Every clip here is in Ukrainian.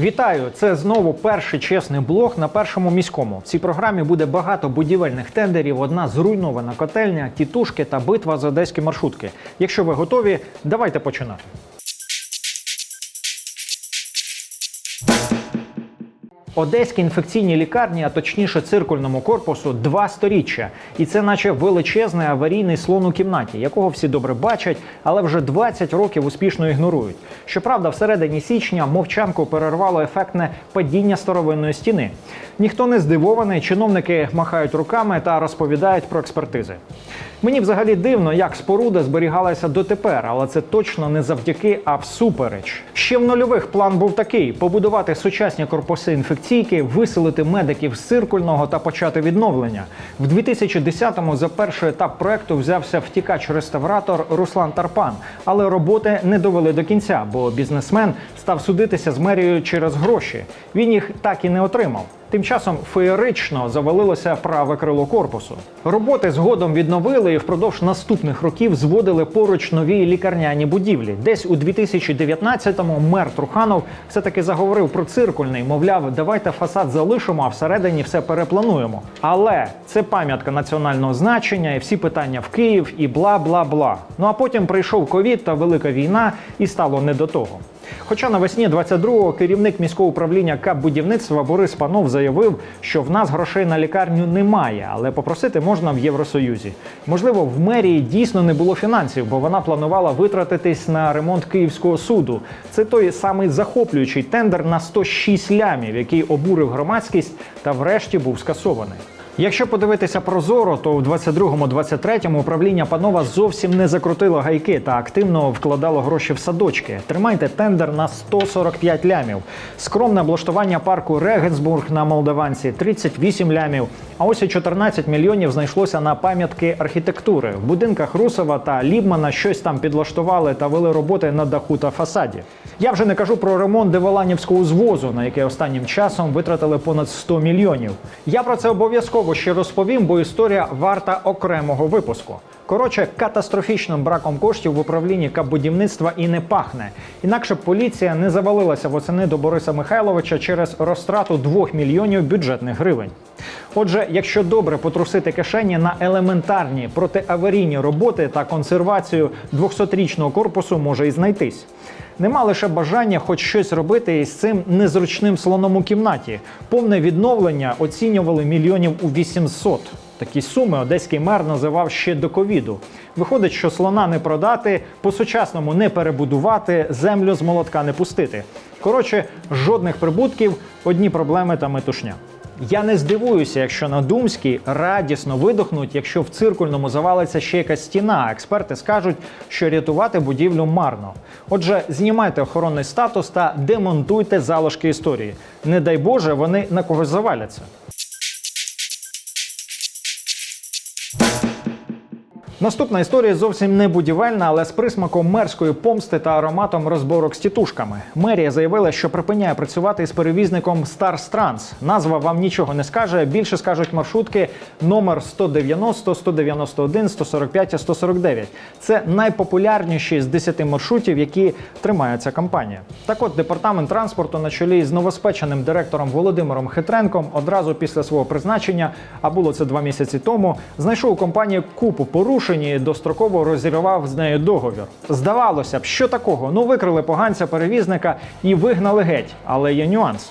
Вітаю! Це знову перший чесний блог на першому міському. В цій програмі буде багато будівельних тендерів, одна зруйнована котельня, тітушки та битва за одеські маршрутки. Якщо ви готові, давайте починати. Одеській інфекційній лікарні, а точніше циркульному корпусу, два сторіччя. І це наче величезний аварійний слон у кімнаті, якого всі добре бачать, але вже 20 років успішно ігнорують. Щоправда, всередині січня мовчанку перервало ефектне падіння старовинної стіни. Ніхто не здивований, чиновники махають руками та розповідають про експертизи. Мені взагалі дивно, як споруда зберігалася дотепер, але це точно не завдяки, а всупереч. Ще в нульових план був такий: побудувати сучасні корпуси інфекційки, виселити медиків з циркульного та почати відновлення. В 2010-му за перший етап проекту взявся втікач-реставратор Руслан Тарпан, але роботи не довели до кінця, бо бізнесмен став судитися з мерією через гроші. Він їх так і не отримав. Тим часом феєрично завалилося праве крило корпусу. Роботи згодом відновили і впродовж наступних років зводили поруч нові лікарняні будівлі. Десь у 2019-му мер Труханов все таки заговорив про циркульний. Мовляв, давайте фасад залишимо, а всередині все переплануємо. Але це пам'ятка національного значення, і всі питання в Київ, і бла бла бла. Ну а потім прийшов ковід та велика війна, і стало не до того. Хоча навесні 22-го керівник міського управління КАП будівництва Борис Панов заявив, що в нас грошей на лікарню немає, але попросити можна в Євросоюзі. Можливо, в мерії дійсно не було фінансів, бо вона планувала витратитись на ремонт Київського суду. Це той самий захоплюючий тендер на 106 лямів, який обурив громадськість та врешті був скасований. Якщо подивитися прозоро, то в 22-23 управління панова зовсім не закрутило гайки та активно вкладало гроші в садочки. Тримайте тендер на 145 лямів. Скромне облаштування парку Регенсбург на Молдаванці 38 лямів. А ось і 14 мільйонів знайшлося на пам'ятки архітектури. В будинках Русова та Лібмана щось там підлаштували та вели роботи на даху та фасаді. Я вже не кажу про ремонт Деволанівського звозу, на який останнім часом витратили понад 100 мільйонів. Я про це обов'язково ще розповім, бо історія варта окремого випуску. Коротше, катастрофічним браком коштів в управлінні капбудівництва і не пахне. Інакше поліція не завалилася восени до Бориса Михайловича через розтрату 2 мільйонів бюджетних гривень. Отже, якщо добре потрусити кишені на елементарні протиаварійні роботи та консервацію 200-річного корпусу може і знайтись. Нема лише бажання хоч щось робити із цим незручним слоном у кімнаті. Повне відновлення оцінювали мільйонів у 800. Такі суми одеський мер називав ще до ковіду. Виходить, що слона не продати, по-сучасному не перебудувати, землю з молотка не пустити. Коротше, жодних прибутків, одні проблеми та метушня. Я не здивуюся, якщо на Думській радісно видохнуть, якщо в циркульному завалиться ще якась стіна. Експерти скажуть, що рятувати будівлю марно. Отже, знімайте охоронний статус та демонтуйте залишки історії. Не дай Боже, вони на когось заваляться. Наступна історія зовсім не будівельна, але з присмаком мерської помсти та ароматом розборок з тітушками. Мерія заявила, що припиняє працювати із перевізником Stars Trans. Назва вам нічого не скаже. Більше скажуть маршрутки номер 190, 191, 145 та 149. Це найпопулярніші з 10 маршрутів, які тримає ця компанія. Так от департамент транспорту на чолі з новоспеченим директором Володимиром Хитренком одразу після свого призначення, а було це два місяці тому, знайшов у компанії купу порушень і достроково розірвав з нею договір. Здавалося б, що такого? Ну викрили поганця перевізника і вигнали геть, але є нюанс.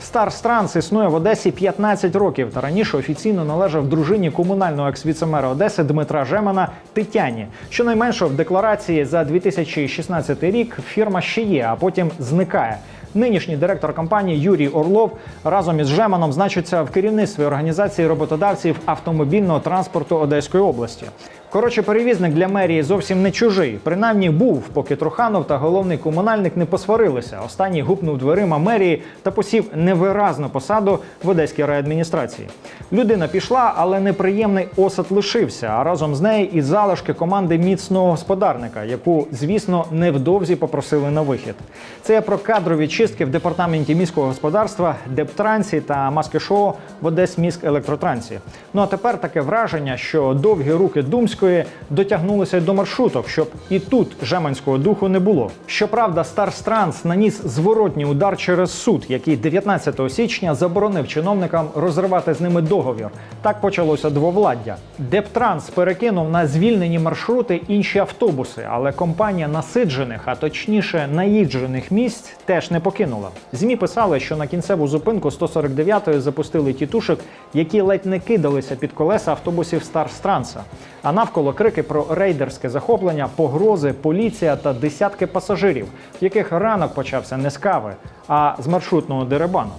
Старс Транс існує в Одесі 15 років та раніше офіційно належав дружині комунального екс-віцемера Одеси Дмитра Жемана Тетяні. Щонайменше в декларації за 2016 рік фірма ще є, а потім зникає. Нинішній директор компанії Юрій Орлов разом із Жеманом значиться в керівництві організації роботодавців автомобільного транспорту Одеської області. Коротше, перевізник для мерії зовсім не чужий. Принаймні був, поки Труханов та головний комунальник не посварилися. Останній гупнув дверима мерії та посів невиразну посаду в Одеській райадміністрації. Людина пішла, але неприємний осад лишився. А разом з нею і залишки команди міцного господарника, яку, звісно, невдовзі попросили на вихід. Це про кадрові чистки в департаменті міського господарства, Дептрансі та маски-шоу в Одесміськ електротрансі. Ну а тепер таке враження, що довгі руки Думської дотягнулися до маршруток, щоб і тут жеманського духу не було. Щоправда, Старстранс наніс зворотній удар через суд, який 19 січня заборонив чиновникам розривати з ними договір. Так почалося двовладдя. Дептранс перекинув на звільнені маршрути інші автобуси, але компанія насиджених, а точніше наїджених місць теж не покинула. Змі писали, що на кінцеву зупинку 149-ї запустили тітушок, які ледь не кидалися під колеса автобусів Старстранса. А навколо крики про рейдерське захоплення, погрози, поліція та десятки пасажирів, в яких ранок почався не з кави, а з маршрутного деребану.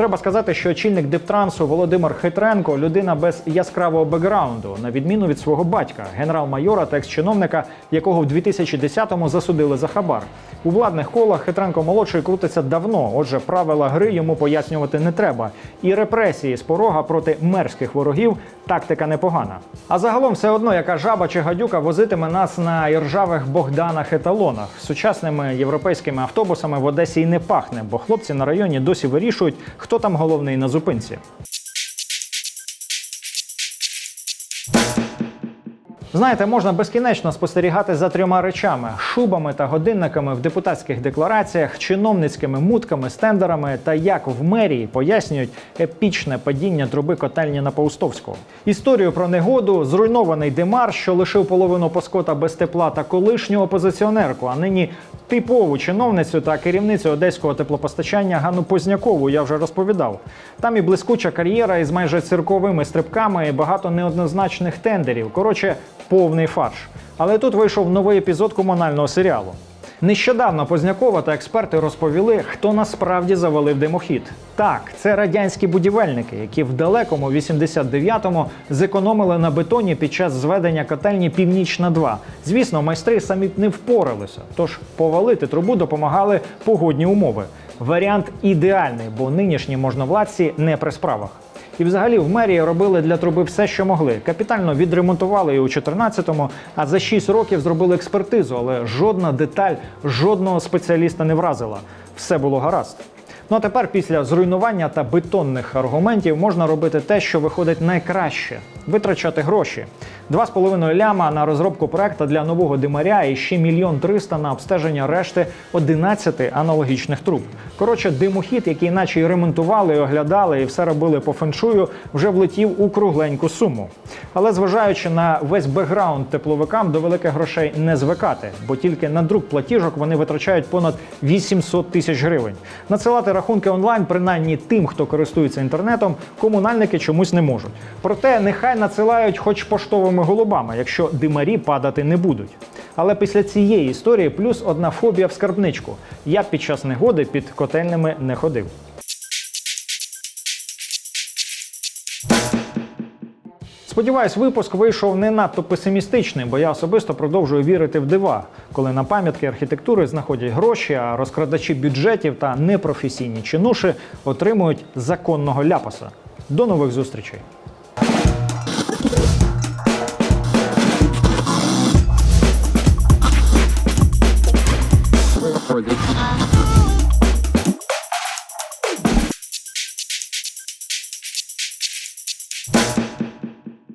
Треба сказати, що очільник Дептрансу Володимир Хитренко людина без яскравого бекграунду, на відміну від свого батька, генерал-майора та екс-чиновника, якого в 2010-му засудили за хабар. У владних колах Хитренко молодший крутиться давно. Отже, правила гри йому пояснювати не треба. І репресії з порога проти мерзких ворогів тактика непогана. А загалом все одно, яка жаба чи гадюка возитиме нас на іржавих Богданах еталонах. Сучасними європейськими автобусами в Одесі й не пахне, бо хлопці на районі досі вирішують, хто там головний на зупинці. Знаєте, можна безкінечно спостерігати за трьома речами: шубами та годинниками в депутатських деклараціях, чиновницькими мутками, стендерами та як в мерії пояснюють епічне падіння труби котельні на Паустовського. Історію про негоду, зруйнований Демар, що лишив половину Паскота без тепла, та колишню опозиціонерку, а нині типову чиновницю та керівницю одеського теплопостачання Ганну Познякову я вже розповідав. Там і блискуча кар'єра із майже цирковими стрибками, і багато неоднозначних тендерів. Коротше, повний фарш. Але тут вийшов новий епізод комунального серіалу. Нещодавно Познякова та експерти розповіли, хто насправді завалив димохід. Так, це радянські будівельники, які в далекому 89-му зекономили на бетоні під час зведення котельні Північна 2. Звісно, майстри самі не впоралися, тож повалити трубу допомагали погодні умови. Варіант ідеальний, бо нинішні можновладці не при справах. І взагалі в мерії робили для труби все, що могли. Капітально відремонтували її у 14-му, а за 6 років зробили експертизу, але жодна деталь жодного спеціаліста не вразила. Все було гаразд. Ну а тепер, після зруйнування та бетонних аргументів, можна робити те, що виходить найкраще витрачати гроші. 2,5 ляма на розробку проекту для нового димаря і ще мільйон триста на обстеження решти 11 аналогічних труб. Коротше, димохід, який наче й ремонтували, і оглядали, і все робили по феншую, вже влетів у кругленьку суму. Але зважаючи на весь бекграунд тепловикам, до великих грошей не звикати, бо тільки на друк платіжок вони витрачають понад 800 тисяч гривень. Надсилати рахунки онлайн, принаймні тим, хто користується інтернетом, комунальники чомусь не можуть. Проте нехай надсилають хоч поштовими голубами, якщо димарі падати не будуть. Але після цієї історії плюс одна фобія в скарбничку. Я під час негоди під котельними не ходив. Сподіваюсь, випуск вийшов не надто песимістичний, бо я особисто продовжую вірити в дива, коли на пам'ятки архітектури знаходять гроші, а розкрадачі бюджетів та непрофесійні чинуші отримують законного ляпаса. До нових зустрічей. for this.